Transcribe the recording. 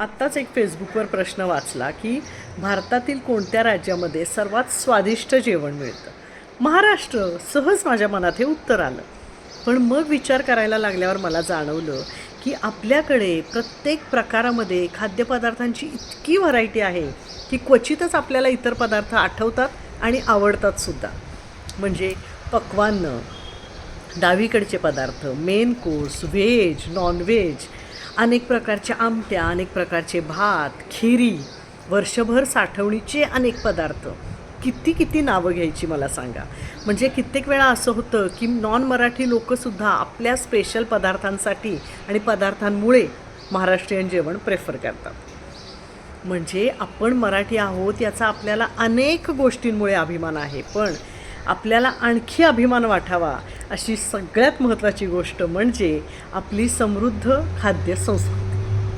आत्ताच एक फेसबुकवर प्रश्न वाचला की भारतातील कोणत्या राज्यामध्ये सर्वात स्वादिष्ट जेवण मिळतं? महाराष्ट्र सहज माझ्या मनात हे उत्तर आलं. पण मग विचार करायला लागल्यावर मला जाणवलं की आपल्याकडे प्रत्येक प्रकारामध्ये खाद्यपदार्थांची इतकी व्हरायटी आहे की क्वचितच आपल्याला इतर पदार्थ आठवतात आणि आवडतात सुद्धा. म्हणजे पक्वान्न डावीकडचे पदार्थ मेन कोर्स व्हेज नॉनव्हेज अनेक प्रकारच्या आमट्या अनेक प्रकारचे भात खिरी वर्षभर साठवणीचे अनेक पदार्थ. किती किती नावं घ्यायची मला सांगा. म्हणजे कित्येक वेळा असं होतं की नॉन मराठी लोकंसुद्धा आपल्या स्पेशल पदार्थांसाठी आणि पदार्थांमुळे महाराष्ट्रीयन जेवण प्रेफर करतात. म्हणजे आपण मराठी आहोत याचा आपल्याला अनेक गोष्टींमुळे अभिमान आहे. पण आपल्याला आणखी अभिमान वाटावा अशी सगळ्यात महत्त्वाची गोष्ट म्हणजे आपली समृद्ध खाद्य संस्कृती